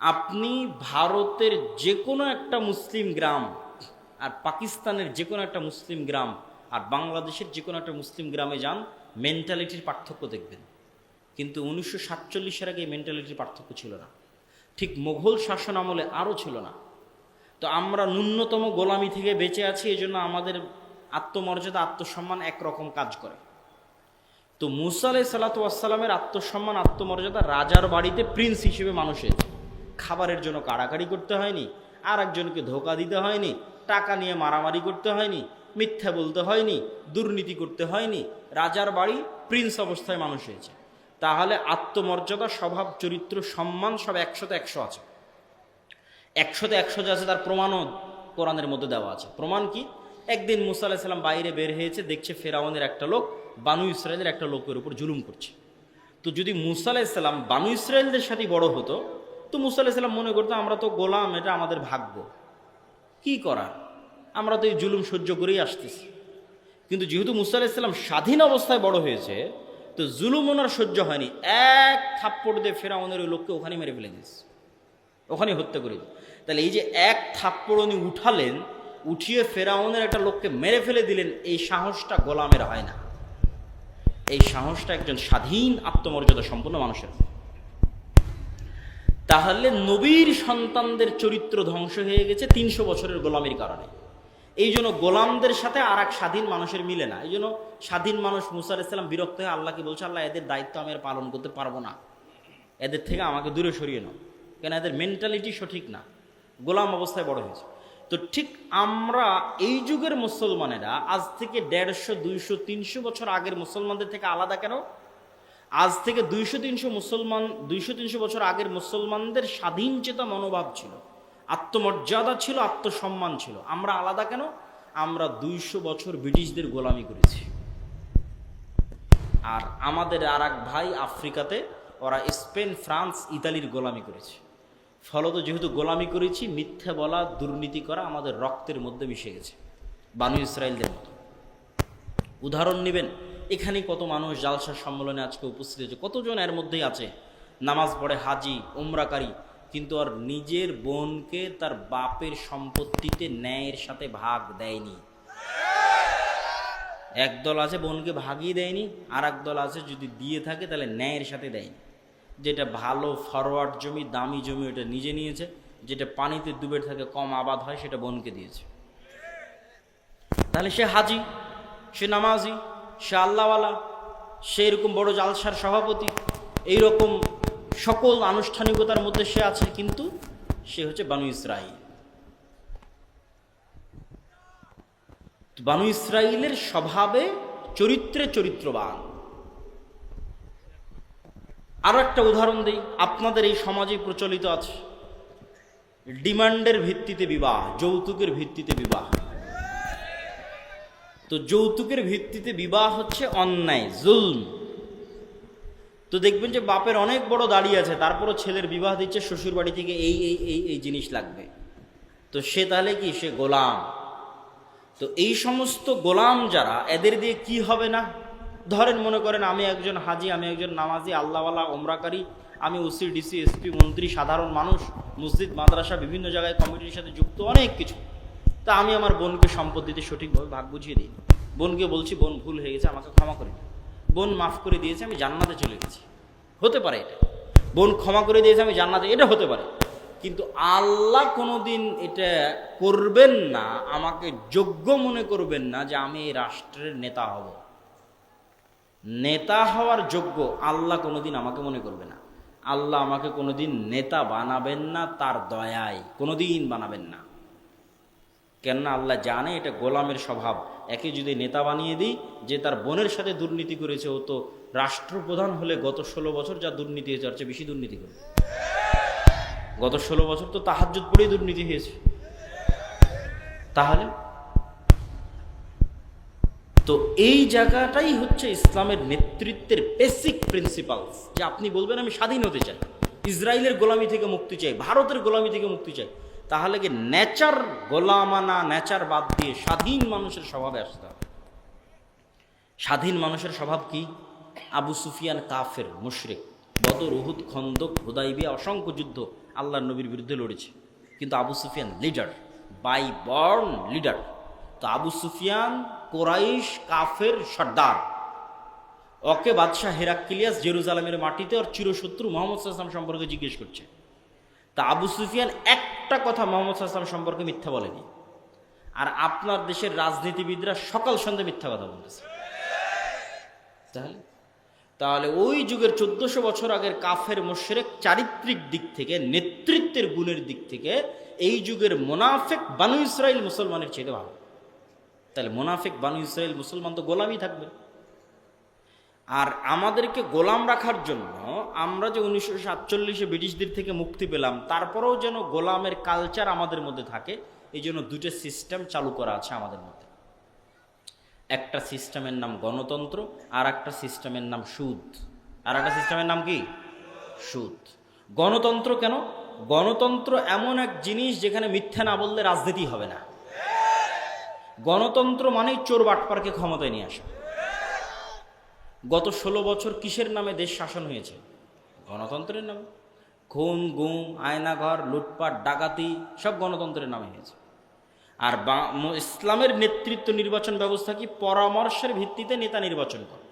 আপনি ভারতের যে কোনো একটা মুসলিম গ্রাম আর পাকিস্তানের যে কোনো একটা মুসলিম গ্রাম আর বাংলাদেশের যে কোনো একটা মুসলিম গ্রামে যান মেন্টালিটির পার্থক্য দেখবেন। কিন্তু উনিশশো সাতচল্লিশের আগে মেন্টালিটির পার্থক্য ছিল না। ঠিক মোঘল শাসন আমলে আরও ছিল না। তো আমরা ন্যূনতম গোলামি থেকে বেঁচে আছি এই জন্য আমাদের আত্মমর্যাদা, আত্মসম্মান একরকম কাজ করে। তো মুসা আলাই সাল্লাতামের আত্মসম্মান, আত্মমর্যাদা রাজার বাড়িতে প্রিন্স হিসেবে মানুষের খাবারের জন্য কাড়াকাড়ি করতে হয়নি আর একজনকে ধোকা দিতে হয়নি, টাকা নিয়ে মারামারি করতে হয়নি, মিথ্যা বলতে হয়নি, দুর্নীতি করতে হয়নি, রাজার বাড়ি প্রিন্স অবস্থায় মানুষ হয়েছে। তাহলে আত্মমর্যাদা, স্বভাব, চরিত্র, সম্মান সব একশোতে একশো আছে। একশোতে একশো যে আছে, তার প্রমাণও কোরআনের মধ্যে দেওয়া আছে। প্রমাণ কি? একদিন মুসা আলাহিসাল্লাম বাইরে বের হয়েছে, দেখছে ফেরাউনের একটা লোক বানু ইসরায়েলের একটা লোকের উপর জুলুম করছে। তো যদি মুসা আলাহিসাল্লাম বানু ইসরায়েলদের সাথে বড় হতো তো মুসা আলাহিসাল্লাম মনে করতো, আমরা তো গোলাম, এটা আমাদের ভাগ্য। কি করার? আমরা তো এই জুলুম সহ্য করেই আসতেছি। কিন্তু যেহেতু মুসা আলাহিসাল্লাম স্বাধীন অবস্থায় বড় হয়েছে, তো জুলুম ওনার সহ্য হয়নি। এক থাপ্পড় দিয়ে ফেরাউনের ওই লোককে ওখানে মেরে ফেলে দিয়েছে। ওখানে হত্যা করে। তাহলে এই যে এক থাপ্পড় উনি উঠালেন, উঠিয়ে ফেরাউনের একটা লোককে মেরে ফেলে দিলেন, এই সাহসটা গোলামের হয় না। এই সাহসটা একজন স্বাধীন আত্মমর্যাদা সম্পন্ন মানুষের তাহলে নবীর সন্তানদের চরিত্র ধ্বংস হয়ে গেছে তিনশো বছরের গোলামির কারণে। এই জন্য গোলামদের সাথে আর এক স্বাধীন মানুষের মিলে না। এই জন্য স্বাধীন মানুষ মুসা ইসলাম বিরক্ত হয়ে আল্লাহকে বলছে, আল্লাহ, এদের দায়িত্ব আমি আর পালন করতে পারব না। এদের থেকে আমাকে দূরে সরিয়ে নাও। কেন এদের মেন্টালিটি সঠিক না। গোলাম অবস্থায় বড় হয়েছে। তো ঠিক আমরা এই যুগের মুসলমানেরা আজ থেকে দেড়শো, দুইশো, তিনশো বছর আগের মুসলমানদের থেকে আলাদা কেন? আজ থেকে দুইশো তিনশো মুসলমান, দুইশো তিনশো বছর আগের মুসলমানদের স্বাধীন চেতা মনোভাব ছিল। আত্মমর্যাদা ছিল, আত্মসম্মান ছিল। আমরা আলাদা কেন? আমরা দুইশো বছর ব্রিটিশদের গোলামি করেছি। আর আমাদের আর এক ভাই আফ্রিকাতে, ওরা স্পেন, ফ্রান্স, ইতালির গোলামি করেছে। ফলত যেহেতু গোলামি করেছি, মিথ্যা বলা, দুর্নীতি করা আমাদের রক্তের মধ্যে মিশে গেছে। বানু ইসরায়েলদের মতো। উদাহরণ নেবেন এখানে কত মানুষ জালসা সম্মেলনে আজকে উপস্থিত হয়েছে, কতজন এর মধ্যেই আছে? নামাজ পড়ে হাজি, উমরাকারী, কিন্তু আর নিজের বোনকে তার বাপের সম্পত্তিতে ন্যায়ের সাথে ভাগ দেয়নি। একদল আছে বোনকে ভাগই দেয়নি আর দল আছে যদি দিয়ে থাকে তাহলে ন্যায়ের সাথে দেয়নি। যেটা ভালো ফরওয়ার্ড জমি, দামি জমি ওটা নিজে নিয়েছে, যেটা পানিতে ডুবে থাকে, কম আবাদ হয়, সেটা বোনকে দিয়েছে। তাহলে সে হাজি, সে নামাজি সে আল্লাহওয়ালা, সে এরকম বড় জালসার সভাপতি এই রকম সকল আনুষ্ঠানিকতার মধ্যে সে আছে, কিন্তু সে হচ্ছে বানু ইসরাইল। বানু ইসরাইলের স্বভাবে চরিত্রে চরিত্রবান। আরও একটা উদাহরণ দিই, আপনাদের এই সমাজে প্রচলিত আছে। ডিমান্ডের ভিত্তিতে বিবাহ, যৌতুকের ভিত্তিতে বিবাহ। তো যৌতুকের ভিত্তিতে বিবাহ হচ্ছে অন্যায়, জুলম। তো দেখবেন যে বাপের অনেক বড় দাঁড়িয়ে আছে, তারপরও ছেলের বিবাহ দিচ্ছে শ্বশুর বাড়ি থেকে এই এই এই এই জিনিস লাগবে। তো সে তাহলে কি? সে গোলাম। তো এই সমস্ত গোলাম যারা, এদের দিয়ে কি হবে না? ধরেন মনে করেন আমি একজন হাজি, আমি একজন নামাজি, আল্লাহওয়ালা, ওমরাকারী, আমি ওসি, ডিসি, এসপি, মন্ত্রী, সাধারণ মানুষ, মসজিদ, মাদ্রাসা, বিভিন্ন জায়গায় কমিটির সাথে যুক্ত, অনেক কিছু। তা আমি আমার বোনকে সম্পত্তিতে সঠিকভাবে ভাগ বুঝিয়ে দিই। বোনকে বলছি, বোন, ভুল হয়ে গেছে, আমাকে ক্ষমা করে বোন মাফ করে দিয়েছে, আমি জান্নাতে চলে গেছি। হতে পারে এটা। বোন ক্ষমা করে দিয়েছে, আমি জান্নাতে, এটা হতে পারে। কিন্তু আল্লাহ কোনোদিন এটা করবেন না, আমাকে যোগ্য মনে করবেন না যে আমি এই রাষ্ট্রের নেতা হব। নেতা হওয়ার যোগ্য আল্লাহ কোনোদিন আমাকে মনে করবে না। আল্লাহ আমাকে কোনোদিন নেতা বানাবেন না, তার দয়ায় কোনোদিন বানাবেন না। কেননা আল্লাহ জানে এটা গোলামের স্বভাব। একে যদি নেতা বানিয়ে দিই, যে তার বোনের সাথে দুর্নীতি করেছে, ও তো রাষ্ট্রপ্রধান হলে গত ষোলো বছর যা দুর্নীতি হয়েছে, তার চেয়ে বেশি দুর্নীতি করে গত ষোলো বছর তো তাহাজুদ পড়েই দুর্নীতি হয়েছে। তাহলে? তো এই জায়গাটাই হচ্ছে ইসলামের নেতৃত্বের বেসিক প্রিন্সিপালস যে আপনি বলবেন, আমি স্বাধীন হতে চাই। ইসরায়েলের গোলামি থেকে মুক্তি চাই, ভারতের গোলামি থেকে মুক্তি চাই। তাহলে কি নেচার গোলামানা, নেচার বাদ দিয়ে স্বাধীন মানুষের স্বভাবে আসতে হবে? স্বাধীন মানুষের স্বভাব কি? আবু সুফিয়ান কাফের, মুশরিক। বদর, উহুদ, খন্দক, হুদাইবিয়া, অসংখ্য যুদ্ধ আল্লাহর নবীর বিরুদ্ধে লড়েছে। কিন্তু Abu Sufyan leader by born leader তো আবু সুফিয়ান কোরাইশ কাফের সর্দার। ওকে বাদশাহ হেরাক্কিলিয়াস জেরুজালামের মাটিতে ওর চিরশত্রু মোহাম্মদ সম্পর্কে জিজ্ঞেস করছে। তা আবু সুফিয়ান একটা কথা মোহাম্মদ সাল্লাম সম্পর্কে মিথ্যা বলেনি। আর আপনার দেশের রাজনীতিবিদরা সকাল সন্ধ্যে মিথ্যা কথা বলতেছে। তাহলে? তাহলে ওই যুগের চোদ্দশো বছর আগের কাফের মোশেরেক চারিত্রিক দিক থেকে, নেতৃত্বের গুণের দিক থেকে এই যুগের মোনাফেক বানু ইসরায়েল মুসলমানের চেয়ে ভালো। তাহলে মোনাফেক বানু ইসরায়েল মুসলমান তো গোলামই থাকবে। আর আমাদেরকে গোলাম রাখার জন্য আমরা যে উনিশশো সাতচল্লিশে ব্রিটিশদের থেকে মুক্তি পেলাম, তারপরেও যেন গোলামের কালচার আমাদের মধ্যে থাকে, এই জন্য দুটো সিস্টেম চালু করা আছে আমাদের মধ্যে। একটা সিস্টেমের নাম গণতন্ত্র, আর একটা সিস্টেমের নাম সুদ। আর একটা সিস্টেমের নাম কি? সুদ। গণতন্ত্র কেন? গণতন্ত্র এমন এক জিনিস যেখানে মিথ্যা না বললে রাজনীতি হবে না। গণতন্ত্র মানেই চোর বাটপারকে ক্ষমতায় নিয়ে আসা। গত ষোলো বছর কিসের নামে দেশ শাসন হয়েছে? গণতন্ত্রের নামে। খুন, গুম, আয়নাঘর, লুটপাট, ডাকাতি, সব গণতন্ত্রের নামে হয়েছে। আর ইসলামের নেতৃত্ব নির্বাচন ব্যবস্থা কি পরামর্শের ভিত্তিতে নেতা নির্বাচন করে?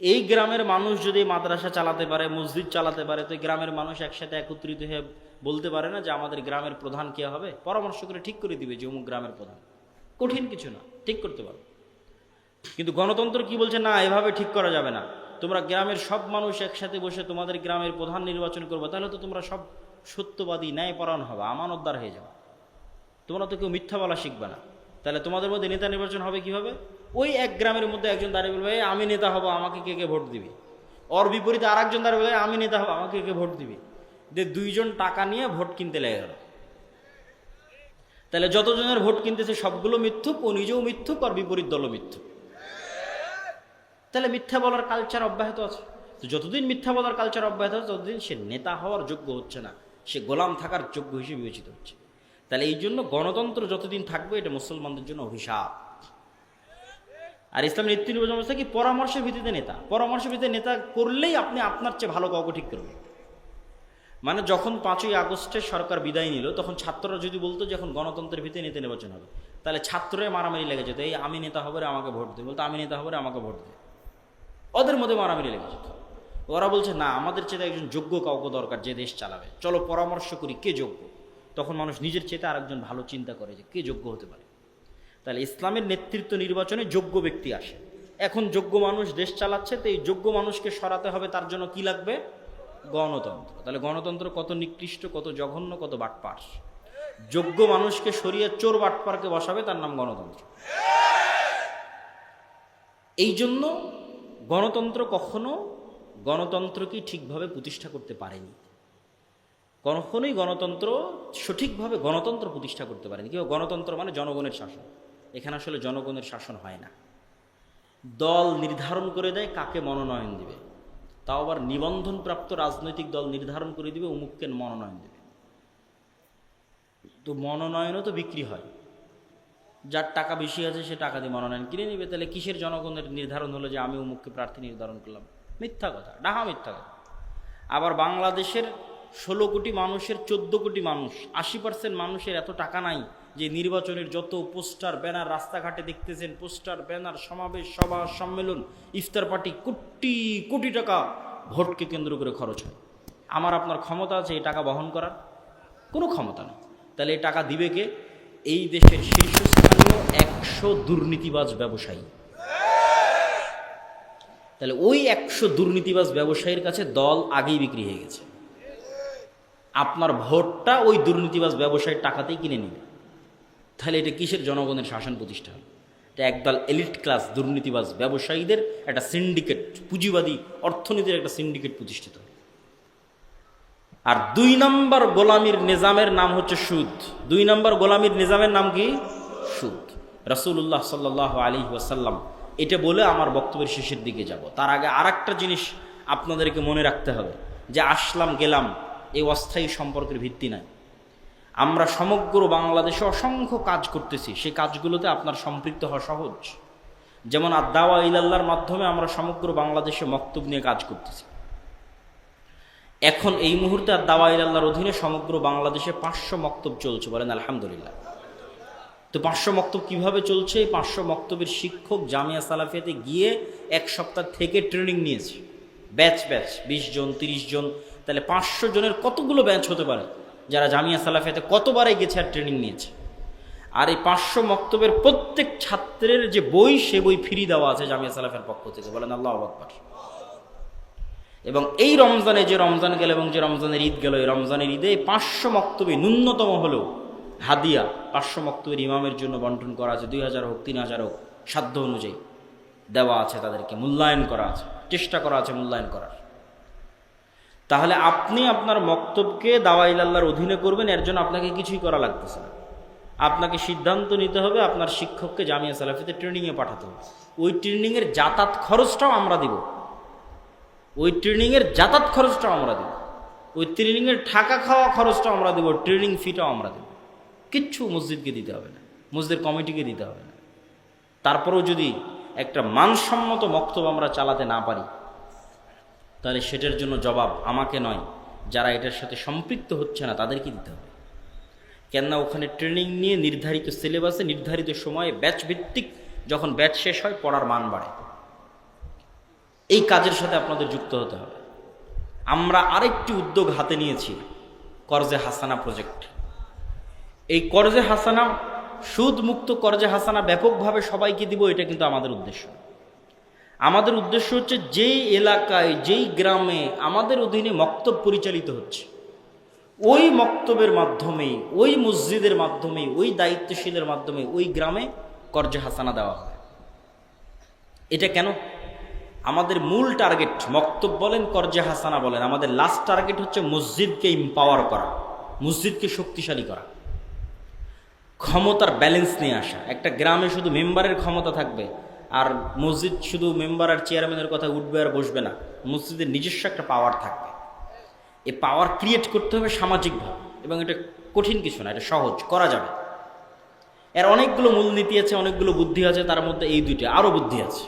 এই গ্রামের মানুষ যদি মাদ্রাসা চালাতে পারে, মসজিদ চালাতে পারে, তো গ্রামের মানুষ একসাথে একত্রিত হয়ে বলতে পারে না যে আমাদের গ্রামের প্রধান কে হবে? পরামর্শ করে ঠিক করে দিবে যে অমুক গ্রামের প্রধান। কঠিন কিছু না, ঠিক করতে পারো কিন্তু গণতন্ত্র কি বলছে? না এভাবে ঠিক করা যাবে না। তোমরা গ্রামের সব মানুষ একসাথে বসে তোমাদের গ্রামের প্রধান নির্বাচন করবে তাহলে তো তোমরা সব সত্যবাদী ন্যায়পরায়ণ হবে আমানতদার হয়ে যাবে। তোমরা তো কেউ মিথ্যা বলা শিখবে না। তাহলে তোমাদের মধ্যে নেতা নির্বাচন হবে কীভাবে? ওই এক গ্রামের মধ্যে একজন দাঁড়িয়ে বলবে "এই, আমি নেতা হব আমাকে কে কে ভোট দিবি? ওর বিপরীতে আর একজন দাঁড়িয়ে বলবে আমি নেতা হব আমাকে কে ভোট দিবি? যে দুইজন টাকা নিয়ে ভোট কিনতে লেগে গেল। তাহলে যতজনের ভোট কিনতেছে সবগুলো মিথ্যুক ও নিজেও মিথ্যুক আর বিপরীত দলও মিথ্যুক। তাহলে মিথ্যা বলার কালচার অব্যাহত আছে। তো যতদিন মিথ্যা বলার কালচার অব্যাহত আছে, ততদিন সে নেতা হওয়ার যোগ্য হচ্ছে না। সে গোলাম থাকার যোগ্য হিসেবে বিবেচিত হচ্ছে। তাহলে এই জন্য গণতন্ত্র যতদিন থাকবে, এটা মুসলমানদের জন্য অভিশাপ। আর ইসলাম নীতি নির্বাচন ব্যবস্থা কি পরামর্শের ভিত্তিতে নেতা? পরামর্শের ভিত্তিতে নেতা করলেই আপনি আপনার চেয়ে ভালো কাউকে ঠিক করবেন। মানে যখন পাঁচই আগস্টে সরকার বিদায় নিল, তখন ছাত্ররা যদি বলতো যে এখন গণতন্ত্রের ভিত্তিতে নেতা নির্বাচন হবে, তাহলে ছাত্ররাই মারামারি লেগে যেত, এই আমি নেতা হবে আমাকে ভোট দে। বলতো, আমি নেতা হবে আমাকে ভোট দে। ওদের মধ্যে মারামারি লেগে যেত। ওরা বলছে, না, আমাদের চেয়ে একজন যোগ্য কাউকে দরকার যে দেশ চালাবে। চলো পরামর্শ করি কে যোগ্য? তখন মানুষ নিজের চেয়ে আরেকজন ভালো চিন্তা করে যে কে যোগ্য হতে পারে। তাহলে ইসলামের নেতৃত্ব নির্বাচনে যোগ্য ব্যক্তি আসে। এখন যোগ্য মানুষ দেশ চালাচ্ছে, তো এই যোগ্য মানুষকে সরাতে হবে, তার জন্য কি লাগবে? গণতন্ত্র। তাহলে গণতন্ত্র কত নিকৃষ্ট, কত জঘন্য, কত বাটপার। যোগ্য মানুষকে সরিয়ে চোর বাটপারকে বসাবে, তার নাম গণতন্ত্র। এই জন্য গণতন্ত্র কখনো গণতন্ত্রকে ঠিকভাবে প্রতিষ্ঠা করতে পারেনি। কখনোই গণতন্ত্র সঠিকভাবে গণতন্ত্র প্রতিষ্ঠা করতে পারেনি। কেউ গণতন্ত্র মানে জনগণের শাসন। এখানে আসলে জনগণের শাসন হয় না। দল নির্ধারণ করে দেয়, কাকে মনোনয়ন দিবে। তাও আবার নিবন্ধনপ্রাপ্ত রাজনৈতিক দল নির্ধারণ করে দিবে, অমুককে মনোনয়ন দেবে। তো মনোনয়নও তো বিক্রি হয়। যার টাকা বেশি আছে সে টাকা দিয়ে মনোনয়ন কিনে নেবে। তাহলে কিসের জনগণের নির্ধারণ হলো যে আমি অমুককে প্রার্থী নির্ধারণ করলাম? মিথ্যা কথা, ডাহা মিথ্যা কথা। আবার বাংলাদেশের ষোলো কোটি মানুষের চোদ্দ কোটি মানুষ, আশি পার্সেন্ট মানুষের এত টাকা নাই যে নির্বাচনের যত পোস্টার, ব্যানার, রাস্তাঘাটে দেখতেছেন, পোস্টার, ব্যানার, সমাবেশ, সভা, সম্মেলন, ইফতার পার্টি, কোটি কোটি টাকা ভোটকে কেন্দ্র করে খরচ হয়। আমার আপনার ক্ষমতা আছে এই টাকা বহন করার? কোনো ক্ষমতা নেই। তাহলে এই টাকা দিবে কে? এই দেশের শীর্ষস্থানীয় একশো দুর্নীতিবাজ ব্যবসায়ী। তাহলে ওই একশো দুর্নীতিবাজ ব্যবসায়ীর কাছে দল আগেই বিক্রি হয়ে গেছে। আপনার ভোটটা ওই দুর্নীতিবাজ ব্যবসায়ীর টাকাতেই কিনে নেবে। তাহলে এটা কিসের জনগণের শাসন প্রতিষ্ঠা? হল এটা একদল এলিট ক্লাস দুর্নীতিবাজ ব্যবসায়ীদের একটা সিন্ডিকেট, পুঁজিবাদী অর্থনীতির একটা সিন্ডিকেট প্রতিষ্ঠিত। আর দুই নম্বর গোলামীর নিজামের নাম হচ্ছে সুদ। দুই নম্বর গোলামীর নিজামের নাম কি? সুদ। রসুল্লাহ সাল্লাহ আলী ওয়াসাল্লাম, এটা বলে আমার বক্তব্যের শেষের দিকে যাব। তার আগে আর জিনিস আপনাদেরকে মনে রাখতে হবে, যে আসলাম গেলাম, এই অস্থায়ী সম্পর্কের ভিত্তি নাই। আমরা সমগ্র বাংলাদেশে অসংখ্য কাজ করতেছি, সেই কাজগুলোতে আপনার সম্পৃক্ত হওয়া সহজ। যেমন আদাওয়া ইলাল্লার মাধ্যমে আমরা সমগ্র বাংলাদেশে মক্তব নিয়ে কাজ করতেছি। এখন এই মুহূর্তে আর দাওয়াইল আল্লাহর অধীনে সমগ্র বাংলাদেশে পাঁচশো মক্তব চলছে বলেন, আলহামদুলিল্লাহ। তো পাঁচশো মক্তব কীভাবে চলছে? এই পাঁচশো মক্তবের শিক্ষক জামিয়া সালাফিয়াতে গিয়ে এক সপ্তাহ থেকে ট্রেনিং নিয়েছে। ব্যাচ ব্যাচ বিশ জন, তিরিশ জন, তাহলে পাঁচশো জনের কতগুলো ব্যাচ হতে পারে? যারা জামিয়া সালাফিয়াতে কতবারে গেছে আর ট্রেনিং নিয়েছে। আর এই পাঁচশো মক্তবের প্রত্যেক ছাত্রের যে বই, সে বই ফ্রি দেওয়া আছে জামিয়া সালাফের পক্ষ থেকে। বলেন আল্লাহ আকবর। এবং এই রমজানে যে রমজান গেল এবং যে রমজানের ঈদ গেল, এই রমজানের ঈদে পাঁচশো মক্তবে ন্যূনতম হলেও হাদিয়া পাঁচশো মক্তবের ইমামের জন্য বন্টন করা আছে, দুই হাজার হোক, তিন হাজার হোক, সাধ্য অনুযায়ী দেওয়া আছে তাদেরকে, মূল্যায়ন করা আছে, চেষ্টা করা আছে মূল্যায়ন করার। তাহলে আপনি আপনার মক্তবকে দাওয়াইলাল্লাহর অধীনে করবেন, এর জন্য আপনাকে কিছুই করা লাগতেছে না। আপনাকে সিদ্ধান্ত নিতে হবে, আপনার শিক্ষককে জামিয়া সালাফিতে ট্রেনিংয়ে পাঠাতে হবে। ওই ট্রেনিংয়ের যাতায়াত খরচটাও আমরা দিব। ওই ট্রেনিংয়ের যাতায়াত খরচটাও আমরা দেব। ওই ট্রেনিংয়ের থাকা খাওয়া খরচটাও আমরা দেবো ট্রেনিং ফিটাও আমরা দেব। কিচ্ছু মসজিদকে দিতে হবে না। মসজিদের কমিটিকে দিতে হবে না। তারপরেও যদি একটা মানসম্মত বক্তব্য আমরা চালাতে না পারি, তাহলে সেটার জন্য জবাব আমাকে নয়, যারা এটার সাথে সম্পৃক্ত হচ্ছে না তাদেরকে দিতে হবে। কেননা ওখানে ট্রেনিং নিয়ে নির্ধারিত সিলেবাসে নির্ধারিত সময়ে ব্যাচ ভিত্তিক যখন ব্যাচ শেষ হয়, পড়ার মান বাড়ে। এই কাজের সাথে আপনাদের যুক্ত হতে হবে। আমরা আরেকটি উদ্যোগ হাতে নিয়েছি, করজে হাসানা প্রজেক্ট। এই করজে হাসানা সুদ মুক্ত করজে হাসানা ব্যাপকভাবে সবাইকে দিব, এটা কিন্তু আমাদের উদ্দেশ্য। আমাদের উদ্দেশ্য হচ্ছে যেই এলাকায়, যেই গ্রামে আমাদের অধীনে মক্তব পরিচালিত হচ্ছে, ওই মক্তবের মাধ্যমে ওই মসজিদের মাধ্যমে ওই দায়িত্বশীলের মাধ্যমে ওই গ্রামে করজে হাসানা দেওয়া হয়। এটা কেন? আমাদের মূল টার্গেট মক্তব বলেন, করজে হাসানা বলেন, আমাদের লাস্ট টার্গেট হচ্ছে মসজিদকে ইম্পাওয়ার করা, মসজিদকে শক্তিশালী করা। ক্ষমতার ব্যালেন্স নিয়ে আসা। একটা গ্রামে শুধু মেম্বারের ক্ষমতা থাকবে, আর মসজিদ শুধু মেম্বার আর চেয়ারম্যানের কথা উঠবে আর বসবে না, মসজিদের নিজস্ব একটা পাওয়ার থাকবে। এই পাওয়ার ক্রিয়েট করতে হবে সামাজিকভাবে, এবং এটা কঠিন কিছু না, এটা সহজ, করা যাবে। এর অনেকগুলো মূলনীতি আছে, অনেকগুলো বুদ্ধি আছে, তার মধ্যে এই দুইটা আরও বুদ্ধি আছে।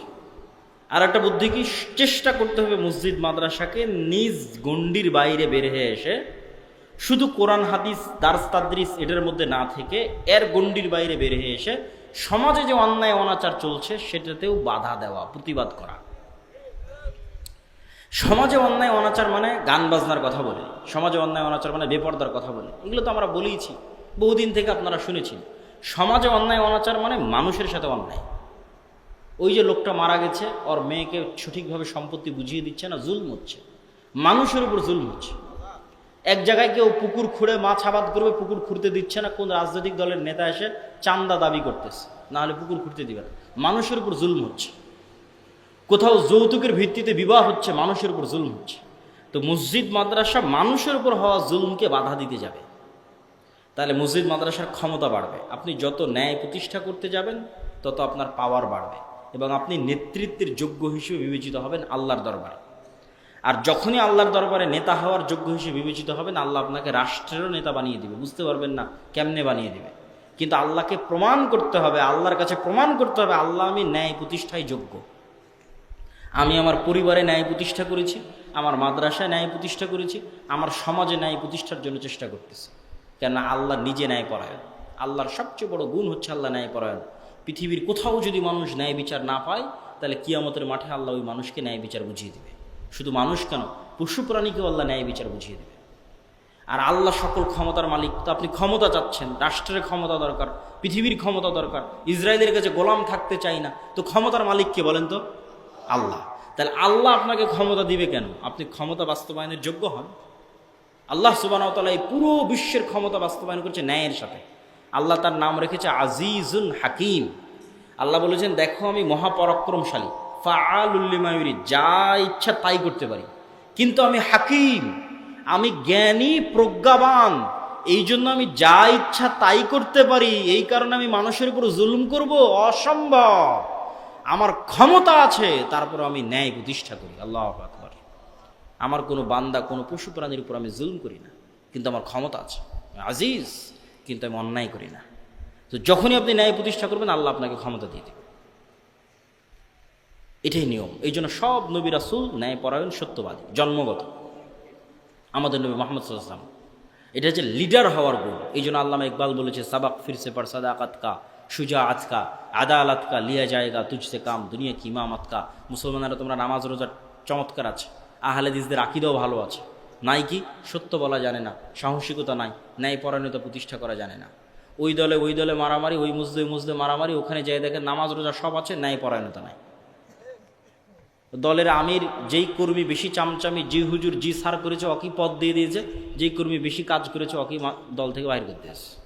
আর একটা বুদ্ধি কি, চেষ্টা করতে হবে মসজিদ মাদ্রাসাকে নিজ গণ্ডির বাইরে বের হয়ে এসে শুধু কোরআন, হাদিস, দার্স, তাদ্রিস এটার মধ্যে না থেকে এর গণ্ডির বাইরে বের হয়ে এসে সমাজে যে অন্যায়, অনাচার চলছে, সেটাতেও বাধা দেওয়া, প্রতিবাদ করা। সমাজে অন্যায়, অনাচার মানে গান বাজনার কথা বলে। সমাজে অন্যায়, অনাচার মানে বেপর্দার কথা বলে। এগুলো তো আমরা বলেইছি। বহুদিন থেকে আপনারা শুনেছেন। সমাজে অন্যায়, অনাচার মানে মানুষের সাথে অন্যায়। ওই যে লোকটা মারা গেছে, ওর মেয়েকে সঠিকভাবে সম্পত্তি বুঝিয়ে দিচ্ছে না, জুলম হচ্ছে। মানুষের উপর জুলম হচ্ছে। এক জায়গায় কেউ পুকুর খুঁড়ে মাছ আবাদ করবে, পুকুর খুঁড়তে দিচ্ছে না। কোন রাজনৈতিক দলের নেতা এসে চান্দা দাবি করতেছে, না হলে পুকুর খুঁড়তে দিবে না। মানুষের উপর জুলম হচ্ছে। কোথাও যৌতুকের ভিত্তিতে বিবাহ হচ্ছে, মানুষের উপর জুলম হচ্ছে। তো মসজিদ, মাদ্রাসা মানুষের উপর হওয়া জুলমকে বাধা দিতে যাবে। তাহলে মসজিদ, মাদ্রাসার ক্ষমতা বাড়বে। আপনি যত ন্যায় প্রতিষ্ঠা করতে যাবেন, তত আপনার পাওয়ার বাড়বে। এবং আপনি নেতৃত্বের যোগ্য হিসেবে বিবেচিত হবেন আল্লাহর দরবারে। আর যখনই আল্লাহর দরবারে নেতা হওয়ার যোগ্য হিসেবে বিবেচিত হবেন, আল্লাহ আপনাকে রাষ্ট্রেরও নেতা বানিয়ে দিবে। বুঝতে পারবেন না কেমনে বানিয়ে দিবে। কিন্তু আল্লাহকে প্রমাণ করতে হবে, আল্লাহর কাছে প্রমাণ করতে হবে, আল্লাহ আমি ন্যায় প্রতিষ্ঠায় যোগ্য। আমি আমার পরিবারে ন্যায় প্রতিষ্ঠা করেছি, আমার মাদ্রাসায় ন্যায় প্রতিষ্ঠা করেছি, আমার সমাজে ন্যায় প্রতিষ্ঠার জন্য চেষ্টা করতেছি। কেননা আল্লাহ নিজে ন্যায় পরায়ণ। আল্লাহর সবচেয়ে বড় গুণ হচ্ছে আল্লাহ ন্যায় পরায়ণ। পৃথিবীর কোথাও যদি মানুষ ন্যায় বিচার না পায়, তাহলে কিয়ামতের মাঠে আল্লাহ ওই মানুষকে ন্যায় বিচার বুঝিয়ে দেবে। শুধু মানুষ কেন? পশু প্রাণীকেও আল্লাহ ন্যায় বিচার বুঝিয়ে দেবে। আর আল্লাহ সকল ক্ষমতার মালিক, তো আপনি ক্ষমতা চাচ্ছেন, রাষ্ট্রের ক্ষমতা দরকার, পৃথিবীর ক্ষমতা দরকার, ইসরায়েলের কাছে গোলাম থাকতে চাই না, তো ক্ষমতার মালিককে বলেন তো? আল্লাহ। তাহলে আল্লাহ আপনাকে ক্ষমতা দিবে কেন? আপনি ক্ষমতা বাস্তবায়নের যোগ্য হন। আল্লাহ সুবাহতালা এই পুরো বিশ্বের ক্ষমতা বাস্তবায়ন করছে ন্যায়ের সাথে। আল্লাহ তার নাম রেখেছে আজিজুল হাকিম। আল্লাহ বলেছেন, দেখো আমি মহাপরাক্রমশালী। ফাআলুল্লিমায়ুরি যা ইচ্ছা তাই করতে পারি। কিন্তু আমি হাকিম, আমি জ্ঞানী, প্রজ্ঞাবান, এই জন্য আমি যা ইচ্ছা তাই করতে পারি, এই কারণে আমি মানুষের উপর জুলুম করব, অসম্ভব। আমার ক্ষমতা আছে, তারপর আমি ন্যায় প্রতিষ্ঠা করি, আল্লাহ আকবর। আমার কোনো বান্দা, কোনো পশু প্রাণীর উপর আমি জুলুম করি না, কিন্তু আমার ক্ষমতা আছে। আজিজ, কিন্তু আমি অন্যায় করি না। তো যখনই আপনি ন্যায় প্রতিষ্ঠা করবেন, আল্লাহ আপনাকে ক্ষমতা দিয়ে দেবে। এটাই নিয়ম। এই জন্য সব নবী রাসুল ন্যায় পরায়ণ সত্যবাদী, জন্মগত। আমাদের নবী মোহাম্মদ সাল্লাম এটা হচ্ছে লিডার হওয়ার গুণ। এই জন্য আল্লামা ইকবাল বলেছে, সাবাক ফিরসে পর সাদাকাত কা, সুজা আতকা আদালত কা, লিয়া জায়গা তুজসে কাম, দুনিয়া কি ইমামত কা। মুসলমানেরা তোমরা নামাজ রোজার চমৎকার আছে আহলেদিসদের আকিদাও ভালো আছে। নাই কি? সত্য বলা জানে না, সাহসিকতা নাই ন্যায় পরায়ণতা প্রতিষ্ঠা করা জানে না। ওই দলে ওই দলে মারামারি, ওই মুসদে মুসদে মারামারি, ওখানে যাই দেখেন নামাজ, রোজা সব আছে ন্যায় পরায়ণতা নাই। দলের আমির, যেই কর্মী বেশি চামচামি, যে হুজুর জি সার করেছে অকি পদ দিয়ে দিয়েছে। যেই কর্মী বেশি কাজ করেছে অকি দল থেকে বাইর করতে দিয়েছে।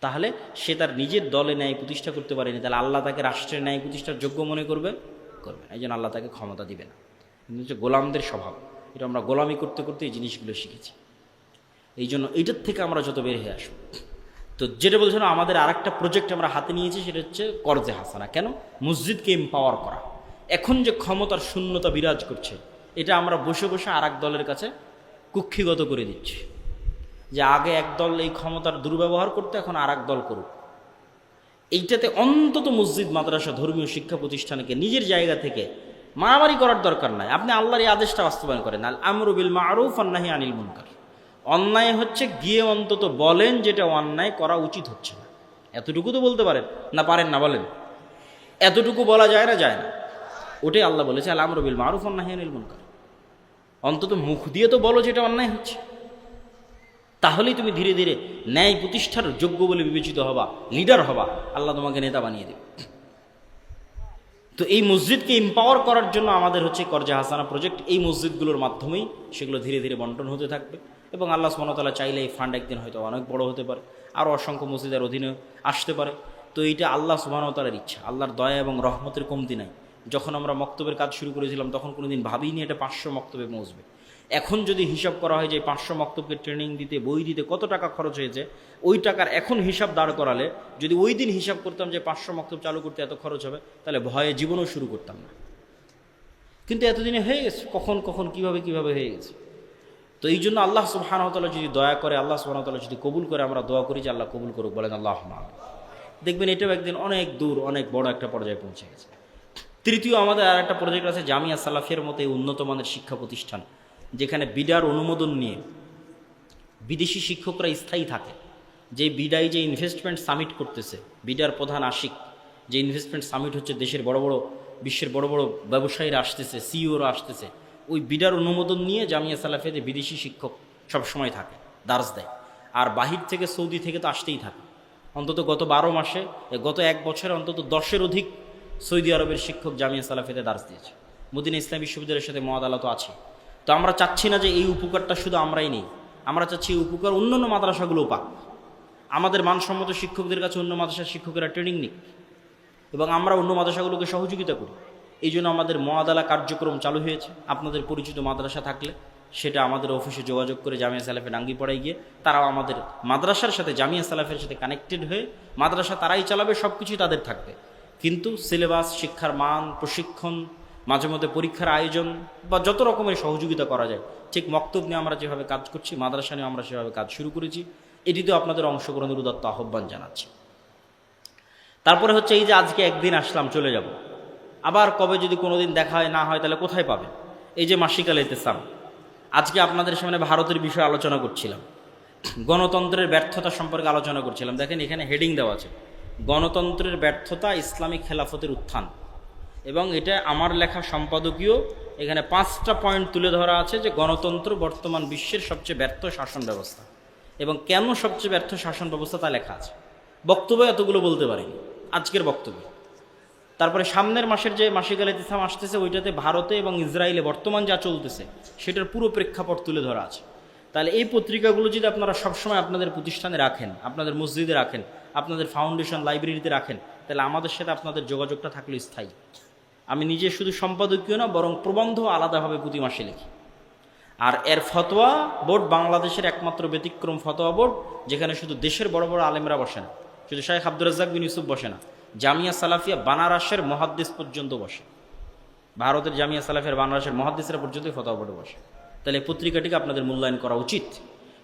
তাহলে সে তার নিজের দলে ন্যায় প্রতিষ্ঠা করতে পারেনি। তাহলে আল্লাহ তাকে রাষ্ট্রের ন্যায় প্রতিষ্ঠার যোগ্য মনে করবে? করবে না। এই জন্য আল্লাহ তাকে ক্ষমতা দিবে না। কিন্তু হচ্ছে গোলামদের স্বভাব। এটা আমরা গোলামি করতে করতে এই জিনিসগুলো শিখেছি। এই জন্য এইটার থেকে আমরা যত বের হয়ে আসব। তো যেটা বলছিলাম, আমাদের আরেকটা প্রজেক্ট আমরা হাতে নিয়েছি, সেটা হচ্ছে করজে হাসানা। কেন? মসজিদকে এম্পাওয়ার করা। এখন যে ক্ষমতার শূন্যতা বিরাজ করছে, এটা আমরা বসে বসে আর দলের কাছে কুক্ষিগত করে দিচ্ছি। যে আগে এক দল এই ক্ষমতার দুর্ব্যবহার করতে, এখন আর দল করুক। এইটাতে অন্তত মসজিদ, মাদ্রাসা, ধর্মীয় শিক্ষা প্রতিষ্ঠানকে নিজের জায়গা থেকে মারামারি করার দরকার নাই। আপনি আল্লাহর এই আদেশটা বাস্তবায়ন করেন। আল আমরুবিল মারুফ আন্নাহি আনিল মুনকার। অন্যায় হচ্ছে গিয়ে অন্তত বলেন যেটা অন্যায় করা উচিত হচ্ছে না। এতটুকু তো বলতে পারেন। না পারেন, না বলেন। এতটুকু বলা যায় না যায় না। ওটাই আল্লাহ বলেছে, আল আমরুবিল মারুফ আনিল মুনকার। অন্তত মুখ দিয়ে তো বলো যেটা অন্যায় হচ্ছে। তাহলেই তুমি ধীরে ধীরে ন্যায় প্রতিষ্ঠার যোগ্য বলে বিবেচিত হবা লিডার হবা। আল্লাহ তোমাকে নেতা বানিয়ে দেবে। তো এই মসজিদকে এম্পাওয়ার করার জন্য আমাদের হচ্ছে করজা হাসানা প্রজেক্ট এই মসজিদগুলোর মাধ্যমেই সেগুলো ধীরে ধীরে বন্টন হতে থাকবে। এবং আল্লাহ সুমনতালা চাইলে এই ফান্ড একদিন হয়তো অনেক বড় হতে পারে আরও অসংখ্য মসজিদের অধীনে আসতে পারে। তো এইটা আল্লাহ সুবাহতালার ইচ্ছা, আল্লাহর দয়া এবং রহমতের কমতি নাই। যখন আমরা মক্তবের কাজ শুরু করেছিলাম, তখন কোনোদিন ভাবিনি এটা পাঁচশো মক্তবে পৌঁছবে। এখন যদি হিসাব করা হয় যে পাঁচশো মক্তবকে ট্রেনিং দিতে, বই দিতে কত টাকা খরচ হয়েছে, ওই টাকার এখন হিসাব দাঁড় করালে যদি ওই দিন হিসাব করতাম যে পাঁচশো মক্তব চালু করতে এত খরচ হবে, তাহলে ভয়ে জীবনও শুরু করতাম না। কিন্তু এতদিনে হয়ে গেছে, কখন কখন, কীভাবে কীভাবে হয়ে গেছে? তো এই জন্য আল্লাহ সুবাহানতালা যদি দয়া করে, আল্লাহ সুবাহতালা যদি কবুল করে, আমরা দোয়া করি যে আল্লাহ কবুল করুক, বলেন আল্লাহ দেখবেন এটাও একদিন অনেক দূর, অনেক বড় একটা পর্যায়ে পৌঁছে গেছে। তৃতীয় আমাদের আর একটা প্রজেক্ট আছে জামিয়া সালাফের মতো এই উন্নত মানের শিক্ষা প্রতিষ্ঠান, যেখানে বিডার অনুমোদন নিয়ে বিদেশি শিক্ষকরা স্থায়ী থাকে। যে বিডাই যে ইনভেস্টমেন্ট সামিট করতেছে, বিডার প্রধান আশিক, যে ইনভেস্টমেন্ট সামিট হচ্ছে দেশের বড় বড়, বিশ্বের বড় বড় ব্যবসায়ীরা আসতেছে সিইওরা আসতেছে ওই বিডার অনুমোদন নিয়ে জামিয়া সালাফিয়াতে বিদেশি শিক্ষক সবসময় থাকে, দার্স দেয়। আর বাহির থেকে সৌদি থেকে তো আসতেই থাকে। অন্তত গত বারো মাসে গত এক বছরে অন্তত দশের অধিক সৌদি আরবের শিক্ষক জামিয়া সালাফিয়াতে দার্স দিয়েছে। মদিনা ইসলাম বিশ্ববিদ্যালয়ের সাথে মহাদ আলাতো আছে। তো আমরা চাচ্ছি না যে এই উপকারটা শুধু আমরাই নেই। আমরা চাচ্ছি এই উপকার অন্যান্য মাদ্রাসাগুলো পাক। আমাদের মানসম্মত শিক্ষকদের কাছে অন্য মাদ্রাসার শিক্ষকেরা ট্রেনিং নিক। এবং আমরা অন্য মাদ্রাসাগুলোকে সহযোগিতা করি। এই জন্য আমাদের মহাদালা কার্যক্রম চালু হয়েছে। আপনাদের পরিচিত মাদ্রাসা থাকলে সেটা আমাদের অফিসে যোগাযোগ করে জামিয়া সালাফে ডাঙ্গি পড়াই গিয়ে তারাও আমাদের মাদ্রাসার সাথে, জামিয়া সালাফের সাথে কানেক্টেড হয়ে মাদ্রাসা তারাই চালাবে সব কিছুই তাদের থাকবে। কিন্তু সিলেবাস শিক্ষার মান, প্রশিক্ষণ, মাঝে মধ্যে পরীক্ষার আয়োজন বা যত রকমের সহযোগিতা করা যায়, ঠিক মক্তব নিয়ে আমরা যেভাবে কাজ করছি, মাদ্রাসা নিয়ে আমরা সেভাবে কাজ শুরু করেছি, এটিতেও আপনাদের অংশগ্রহণের উদাত্ত আহ্বান জানাচ্ছি। তারপরে হচ্ছে এই যে আজকে একদিন আসলাম, চলে যাব। আবার কবে যদি কোনোদিন দেখা হয়, না হয়, তাহলে কোথায় পাবে? এই যে মাসিকাল ইতেসাম। আজকে আপনাদের সামনে ভারতের বিষয়ে আলোচনা করছিলাম। গণতন্ত্রের ব্যর্থতা সম্পর্কে আলোচনা করছিলাম। দেখেন, এখানে হেডিং দেওয়া আছে। গণতন্ত্রের ব্যর্থতা ইসলামিক খেলাফতের উত্থান। এবং এটা আমার লেখা সম্পাদকীয়, এখানে পাঁচটা পয়েন্ট তুলে ধরা আছে যে গণতন্ত্র বর্তমান বিশ্বের সবচেয়ে ব্যর্থ শাসন ব্যবস্থা। এবং কেন সবচেয়ে ব্যর্থ শাসন ব্যবস্থা তা লেখা আছে। বক্তব্য এতগুলো বলতে পারিনি। আজকের বক্তব্য। তারপরে সামনের মাসের যে মাসিকাল ইতিসাম আসতেছে, ওইটাতে ভারতে এবং ইসরায়েলে বর্তমান যা চলতেছে, সেটার পুরো প্রেক্ষাপট তুলে ধরা আছে। তাহলে এই পত্রিকাগুলো যদি আপনারা সবসময় আপনাদের প্রতিষ্ঠানে রাখেন, আপনাদের মসজিদে রাখেন, আপনাদের ফাউন্ডেশন লাইব্রেরিতে রাখেন, তাহলে আমাদের সাথে আপনাদের যোগাযোগটা থাকলে স্থায়ী। আমি নিজে শুধু সম্পাদকীয় না, বরং প্রবন্ধ আলাদাভাবে প্রতি মাসে লিখি। আর এর ফতোয়া বোর্ড বাংলাদেশের একমাত্র ব্যতিক্রম ফতোয়া বোর্ড, যেখানে শুধু দেশের বড় বড় আলেমরা বসে না, শুধু শাহেখ আব্দুর রাজ্জাক বিন ইউসুফ বসে না জামিয়া সালাফিয়া বানারসের মহাদ্দেশ পর্যন্ত বসে। ভারতের জামিয়া সালাফিয়ার বানারসের মহাদ্দেশরা পর্যন্ত ফতোয়া বোর্ডে বসে। তাহলে পত্রিকাটিকে আপনাদের মূল্যায়ন করা উচিত।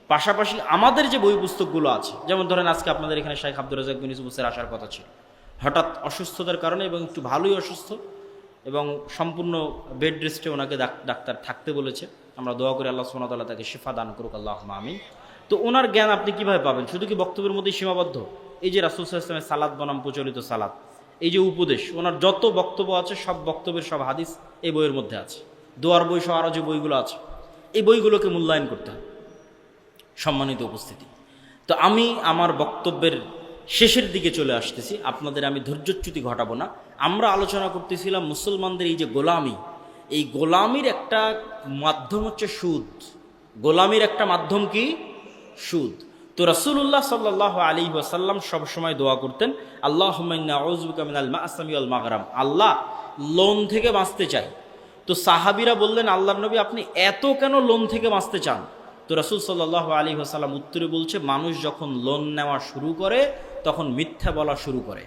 পাশাপাশি আমাদের যে বই পুস্তকগুলো আছে, যেমন ধরেন আজকে আপনাদের এখানে শাহেখ আব্দুর রাজাক বিন ইউসুফের আসার কথা ছিল। হঠাৎ অসুস্থতার কারণে এবং একটু ভালোই অসুস্থ এবং সম্পূর্ণ বেড রেস্টে ওনাকে ডাক- ডাক্তার থাকতে বলেছে। আমরা দোয়া করি আল্লাহ সোনাতাল্লাহ তাকে শেফা দান করুক আল্লাহ আমিন। তো ওনার জ্ঞান আপনি কীভাবে পাবেন? শুধু কি বক্তব্যের মধ্যেই সীমাবদ্ধ? এই যে রাসুল ইসলামের সালাদ বনাম, প্রচলিত সালাদ এই যে উপদেশ, ওনার যত বক্তব্য আছে, সব বক্তব্যের সব হাদিস এই বইয়ের মধ্যে আছে। দোয়ার বই সহ আরও যে বইগুলো আছে, এই বইগুলোকে মূল্যায়ন করতে হবে। সম্মানিত উপস্থিতি, তো আমি আমার বক্তব্যের শেষের দিকে চলে আসতেছি। আপনাদের আমি ধৈর্যচ্যুতি ঘটাবো না। আমরা আলোচনা করতেছিলাম মুসলমানদের এই যে গোলামি, এই গোলামির একটা মাধ্যম হচ্ছে সুদ। গোলামির একটা মাধ্যম কি? সুদ। তো রসুল্লাহ সাল্লাহ আলী ওয়াসাল্লাম সবসময় দোয়া করতেন আল্লাহ আল মাগরাম। আল্লাহ লোন থেকে বাঁচতে চাই। তো সাহাবিরা বললেন আল্লাহ নবী, আপনি এত কেন লোন থেকে বাঁচতে চান? তো রসুল সাল্লাহ আলী হাসাল্লাম উত্তরে বলছে, মানুষ যখন লোন নেওয়া শুরু করে, তখন মিথ্যা বলা শুরু করে।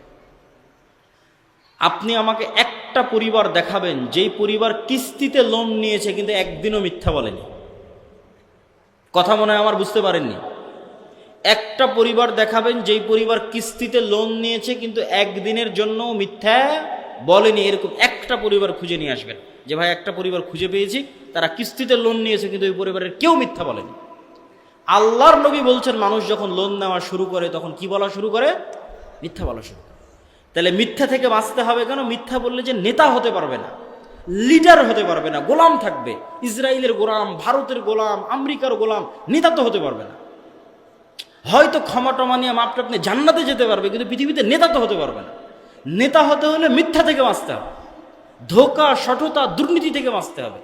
আপনি আমাকে একটা পরিবার দেখাবেন, যেই পরিবার কিস্তিতে লোন নিয়েছে, কিন্তু একদিনও মিথ্যা বলেনি। কথা মনে হয় আমার বুঝতে পারেননি। একটা পরিবার দেখাবেন, যেই পরিবার কিস্তিতে লোন নিয়েছে, কিন্তু একদিনের জন্য মিথ্যা বলেনি, এরকম একটা পরিবার খুঁজে নিয়ে আসবেন। যে ভাই, একটা পরিবার খুঁজে পেয়েছি, তারা কিস্তিতে লোন নিয়েছে, কিন্তু ওই পরিবারের কেউ মিথ্যা বলেনি। আল্লাহর নবী বলছেন, মানুষ যখন লোন নেওয়া শুরু করে, তখন কি বলা শুরু করে? মিথ্যা বলা শুরু করে। তাহলে মিথ্যা থেকে বাঁচতে হবে কেন? মিথ্যা বললে যে নেতা হতে পারবে না লিডার হতে পারবে না, গোলাম থাকবে। ইসরায়েলের গোলাম, ভারতের গোলাম, আমেরিকার গোলাম, নেতা তো হতে পারবে না। হয়তো ক্ষমা টমা নিয়ে মাপ আপনি জান্নাতে যেতে পারবে, কিন্তু পৃথিবীতে নেতা তো হতে পারবে না। নেতা হতে হলে মিথ্যা থেকে বাঁচতে হবে। ধোকা, সঠতা, দুর্নীতি থেকে বাঁচতে হবে।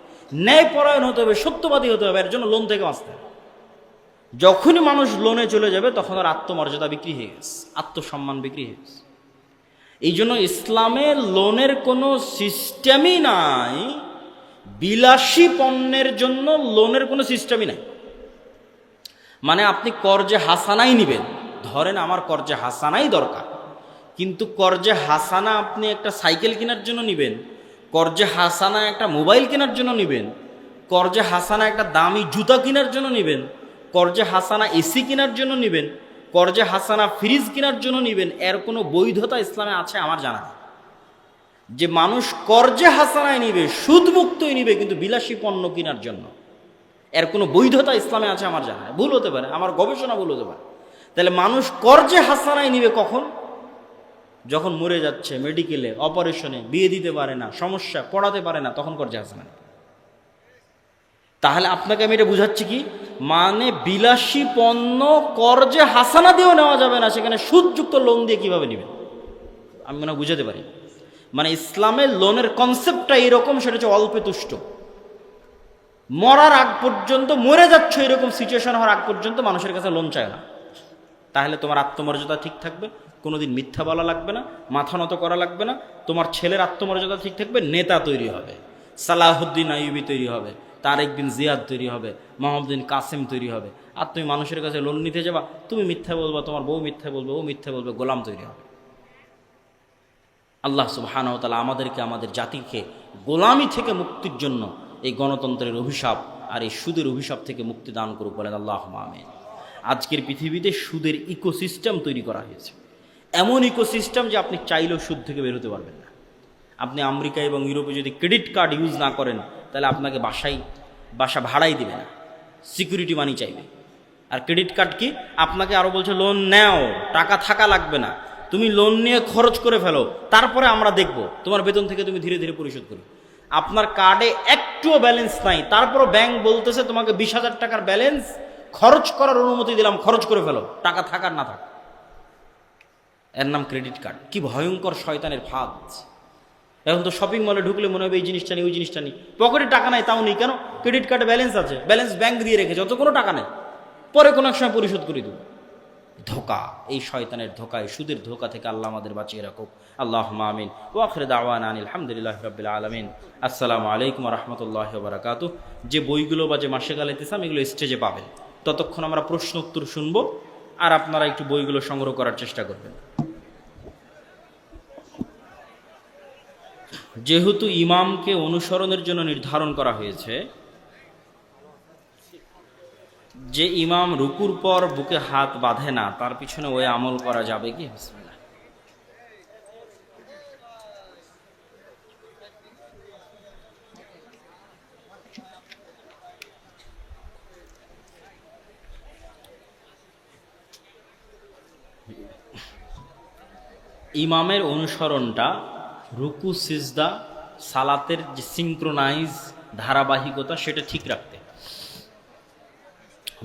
ন্যায়পরায়ণ হতে হবে, সত্যবাদী হতে হবে এর জন্য লোন থেকে বাঁচতে হবে। যখনই মানুষ লোনে চলে যাবে, তখন আর আত্মমর্যাদা বিক্রি হয়ে গেছে, আত্মসম্মান বিক্রি হয়ে গেছে। এই জন্য ইসলামে লোনের কোনো সিস্টেমই নাই, বিলাসী পণ্যের জন্য লোনের কোনো সিস্টেমই নাই। মানে আপনি কর্জে হাসানাই নিবেন। ধরেন আমার কর্জে হাসানাই দরকার। কিন্তু কর্জে হাসানা আপনি একটা সাইকেল কেনার জন্য নিবেন, কর্জে হাসানা একটা মোবাইল কেনার জন্য নিবেন, কর্জে হাসানা একটা দামি জুতা কেনার জন্য নিবেন, কর্জে হাসানা এসি কেনার জন্য নিবেন, কর্জে হাসানা ফ্রিজ কেনার জন্য নিবেন, এর কোনো বৈধতা ইসলামে আছে আমার জানা যে মানুষ কর্জে হাসানায় নিবে, সুদমুক্তই নিবে কিন্তু বিলাসী পণ্য কেনার জন্য। এর কোনো বৈধতা ইসলামে আছে আমার জানা ভুল হতে পারে, আমার গবেষণা ভুল হতে পারে। তাহলে মানুষ কর্জে হাসানায় নিবে কখন? যখন মরে যাচ্ছে মেডিকেলে অপারেশনে বিয়ে দিতে পারে না, সমস্যা, পড়াতে পারে না, তখন কর্জে হাসানা তাহলে আপনাকে আমি এটা বুঝাচ্ছি কি? মানে বিলাসী পণ্য কর্জে হাসানা দিয়েও নেওয়া যাবে না, সেখানে সুদযুক্ত লোন দিয়ে কীভাবে নেবেন আমি মনে বুঝাতে পারি। মানে ইসলামের লোনের কনসেপ্টটা এরকম সেটা হচ্ছে অল্পে তুষ্ট। মরার আগ পর্যন্ত মরে যাচ্ছ এরকম সিচুয়েশন হওয়ার আগ পর্যন্ত মানুষের কাছে লোন চায় না। তাহলে তোমার আত্মমর্যাদা ঠিক থাকবে, কোনোদিন মিথ্যা বলা লাগবে না, মাথা নত করা লাগবে না, তোমার ছেলের আত্মমর্যাদা ঠিক থাকবে, নেতা তৈরি হবে, সালাহুদ্দিন আইবি তৈরি হবে, তারেক বিন জিয়াদ তৈরি হবে মোহাম্মদিন কাসেম তৈরি হবে। আর তুমি মানুষের কাছে লোন নিতে যাবা, তুমি মিথ্যা বলবা, তোমার বউ মিথ্যা বলবে, ও মিথ্যা বলবে, গোলাম তৈরি হবে। আল্লাহ সুবহানাহু তাআলা আমাদেরকে, আমাদের জাতিকে গোলামি থেকে মুক্তির জন্য এই গণতন্ত্রের অভিশাপ আর এই সুদের অভিশাপ থেকে মুক্তি দান করুক বলেন আল্লাহ আমিন। আজকের পৃথিবীতে সুদের ইকোসিস্টেম তৈরি করা হয়েছে। এমন ইকোসিস্টেম যে আপনি চাইলেও সুদ থেকে বের হতে পারবেন না। আপনি আমেরিকা এবং ইউরোপে যদি ক্রেডিট কার্ড ইউজ না করেন, তাহলে আপনাকে বাসাই বাসা ভাড়াই দিবে না। সিকিউরিটি মানি চাইবে। আর ক্রেডিট কার্ড কি? আপনাকে আরও বলছে, লোন নেও, টাকা থাকা লাগবে না। তুমি লোন নিয়ে খরচ করে ফেলো, তারপরে আমরা দেখব। তোমার বেতন থেকে তুমি ধীরে ধীরে পরিশোধ করো। আপনার কার্ডে একটুও ব্যালেন্স নাই। তারপরও ব্যাংক বলতেছে তোমাকে বিশ হাজার টাকার ব্যালেন্স খরচ করার অনুমতি দিলাম, খরচ করে ফেলো। টাকা থাকার না থাক। এর নাম ক্রেডিট কার্ড কি ভয়ঙ্কর শয়তানের ফাঁদ। এখন তো শপিং মলে ঢুকলে মনে হবে এই জিনিসটা নেই, ওই জিনিসটা নেই। পকেটে টাকা নাই, তাও নেই। কেন? ক্রেডিট কার্ডে ব্যালেন্স আছে। ব্যালেন্স ব্যাংক দিয়ে রেখেছে, অত কোনো টাকা নেই। পরে কোনো এক সময় পরিশোধ করে দেব। ধোকা, এই শয়তানের ধোকায় সুদের ধোকা থেকে আল্লাহ আমাদের বাঁচিয়ে রাখুক। আল্লাহ মামিন ওয়াখরে দাওয়ান আনিল আলহামদুলিল্লাহ রবিল আলমিন। আসসালামু আলাইকুম রহমতুল্লাহ বারাকাত যে বইগুলো বা যে মাসে গালাইতেছাম এগুলো স্টেজে পাবেন। ততক্ষণ আমরা প্রশ্ন উত্তর শুনব আর আপনারা একটু বইগুলো সংগ্রহ করার চেষ্টা করবেন। যেহেতু ইমামকে অনুসরণের জন্য নির্ধারণ করা হয়েছে যে ইমাম রুকুর পর বুকে হাত বাঁধে না, তার পিছনে ওই আমল করা যাবে কি? ইমামের অনুসরণটা রুকু, সিজদা, সালাতের যে সিঙ্ক্রোনাইজ ধারাবাহিকতা, সেটা ঠিক রাখতে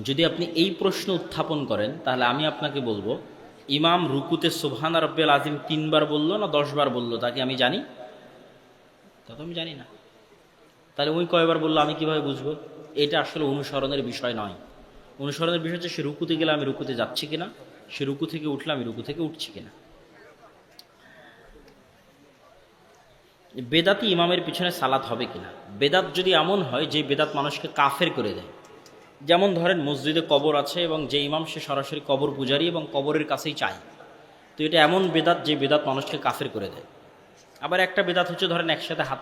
যদি আপনি এই প্রশ্ন উত্থাপন করেন, তাহলে আমি আপনাকে বলব, ইমাম রুকুতে সুবহান রব্বেল আজিম তিনবার বলল না দশবার বলল তাকে আমি জানি? তা তো আমি জানি না। তাহলে ওই কয়বার বলল আমি কীভাবে বুঝব? এটা আসলে অনুসরণের বিষয় নয়। অনুসরণের বিষয় হচ্ছে, সে রুকুতে গেলে আমি রুকুতে যাচ্ছি কিনা? সে রুকু থেকে উঠলে আমি রুকু থেকে উঠছি কিনা? বেদাতি ইমামের পিছনে সালাত হবে কিনা? বেদাত যদি এমন হয়, যে বেদাত মানুষকে কাফের করে দেয় যেমন ধরেন মসজিদে কবর আছে এবং যে ইমাম সে সরাসরি কবর পূজারি এবং কবরের কাছেই চায় তো এটা এমন বেদাত যে বেদাত মানুষকে কাফের করে দেয়। আবার একটা বেদাত হচ্ছে ধরেন একসাথে হাত